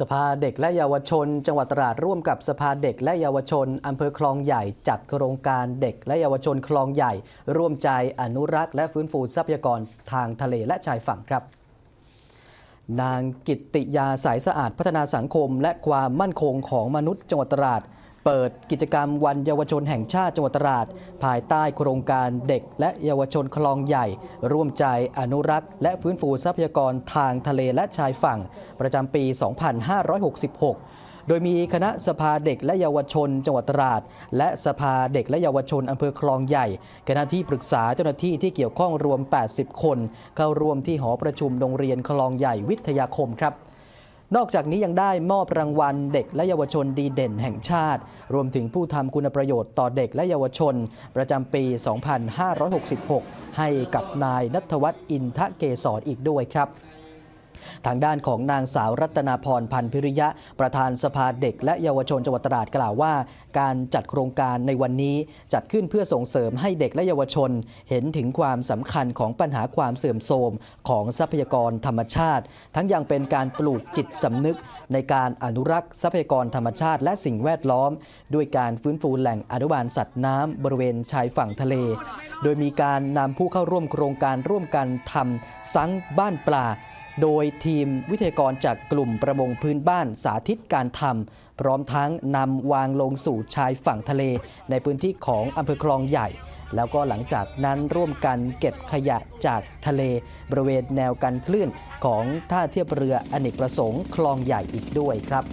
สภาเด็กและเยาวชน จังหวัดตราดร่วมกับสภาเด็กและเยาวชนอำเภอคลองใหญ่จัดโครงการเด็กและเยาวชนคลองใหญ่ ร่วมใจอนุรักษ์และฟื้นฟูทรัพยากรทางทะเลและชายฝั่งครับ นางกิตติยาสายสะอาดพัฒนาสังคม และความมั่นคงของมนุษย์จังหวัดตราด เปิดกิจกรรมวันเยาวชนแห่งชาติจังหวัดตราด ภายใต้โครงการเด็กและเยาวชนคลองใหญ่ ร่วมใจอนุรักษ์ และฟื้นฟูทรัพยากรทางทะเลและชายฝั่ง ประจำปี 2566 โดยมีคณะสภาเด็กและเยาวชนจังหวัดตราด และสภาเด็กและเยาวชนอำเภอคลองใหญ่ คณะที่ปรึกษาเจ้าหน้าที่ที่เกี่ยวข้องรวม 80 คน เข้าร่วมที่หอประชุมโรงเรียนคลองใหญ่วิทยาคมครับ นอกจากนี้ยังได้มอบรางวัลเด็กและเยาวชนดีเด่นแห่งชาติ รวมถึงผู้ทำคุณประโยชน์ต่อเด็กและเยาวชน ประจำปี 2566 ให้กับนายนัทวัฒน์อินทะเกษรอีกด้วยครับ ทางด้านของนางสาวรัตนาพรพันธ์พิริยะ ประธานสภาเด็ก และเยาวชนจังหวัดตราดกล่าวว่า การจัดโครงการในวันนี้จัดขึ้นเพื่อส่งเสริมให้เด็กและเยาวชน เห็นถึงความสำคัญของปัญหาความเสื่อมโทรมของทรัพยากรธรรมชาติ ทั้งยังเป็นการปลูกจิตสำนึก ในการอนุรักษ์ทรัพยากรธรรมชาติ และสิ่งแวดล้อม ด้วยการฟื้นฟูแหล่งอนุบาลสัตว์น้ำบริเวณชายฝั่งทะเล โดยมีการนำผู้เข้าร่วมโครงการร่วมกันทำซังบ้านปลา โดยทีมวิทยากรจากกลุ่มประมงพื้นบ้านสาธิตการทำพร้อมทั้งนำวางลงสู่ชายฝั่งทะเล ในพื้นที่ของอำเภอคลองใหญ่ แล้วก็หลังจากนั้นร่วมกันเก็บขยะจากทะเล บริเวณแนวกันคลื่นของท่าเทียบเรืออเนกประสงค์คลองใหญ่อีกด้วยครับ